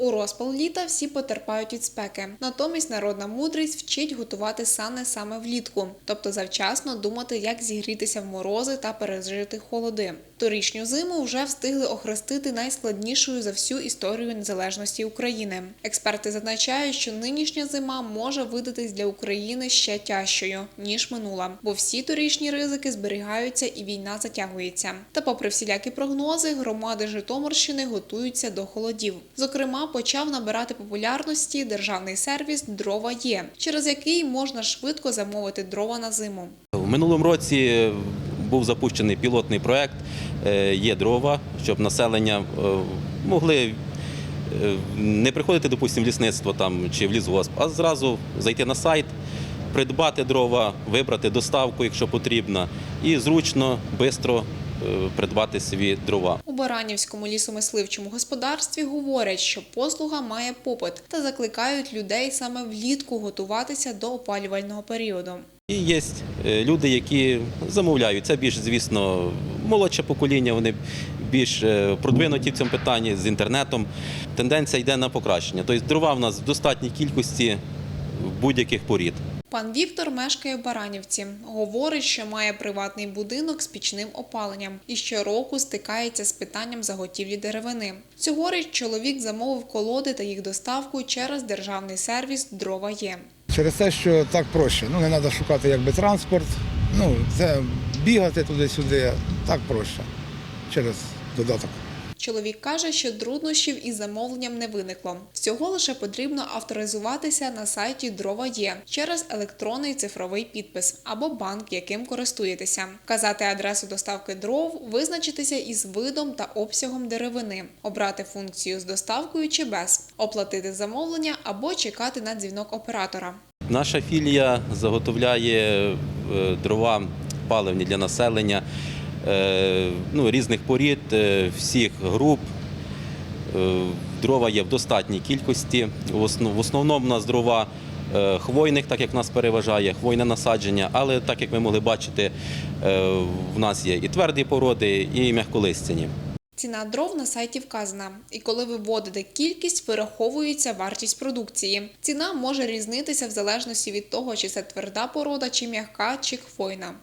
У розпал літа всі потерпають від спеки. Натомість народна мудрість вчить готувати сани саме влітку, тобто завчасно думати, як зігрітися в морози та пережити холоди. Торічню зиму вже встигли охрестити найскладнішою за всю історію незалежності України. Експерти зазначають, що нинішня зима може видатись для України ще тяжчою ніж минула, бо всі торічні ризики зберігаються і війна затягується. Та, попри всілякі прогнози, громади Житомирщини готуються до холодів. Зокрема, почав набирати популярності державний сервіс Дрова є, через який можна швидко замовити дрова на зиму. В минулому році був запущений пілотний проект е, Є дрова, щоб населення е, могли е, не приходити, допустимо, в лісництво там чи в лісгосп, а зразу зайти на сайт, придбати дрова, вибрати доставку, якщо потрібно, і зручно, швидко придбати собі дрова. У Баранівському лісомисливчому господарстві говорять, що послуга має попит та закликають людей саме влітку готуватися до опалювального періоду. І є е, люди, які замовляють. Це більш, звісно, молодше покоління, вони більш е, продвинуті в цьому питанні з інтернетом. Тенденція йде на покращення. Тобто дрова в нас в достатній кількості будь-яких порід. Пан Віктор мешкає в Баранівці. Говорить, що має приватний будинок з пічним опаленням і щороку стикається з питанням заготівлі деревини. Цьогоріч чоловік замовив колоди та їх доставку через державний сервіс Дрова є. Через те, що так проще. Ну, не треба шукати якби транспорт. Ну, це бігати туди-сюди, так проще. Через додаток. Чоловік каже, що труднощів із замовленням не виникло. Всього лише потрібно авторизуватися на сайті Дрова є через електронний цифровий підпис або банк, яким користуєтеся, вказати адресу доставки дров, визначитися із видом та обсягом деревини, обрати функцію з доставкою чи без, оплатити замовлення або чекати на дзвінок оператора. Наша філія заготовляє е, дрова паливні для населення ну, різних порід, е, всіх груп. Е, Дрова є в достатній кількості. В основ- в основному у нас дрова е, хвойних, так як нас переважає, хвойне насадження, але так як ви могли бачити, е, в нас є і тверді породи, і м'яколистяні. Ціна дров на сайті вказана, і коли ви вводите кількість, вираховується вартість продукції. Ціна може різнитися в залежності від того, чи це тверда порода, чи м'яка, чи хвойна.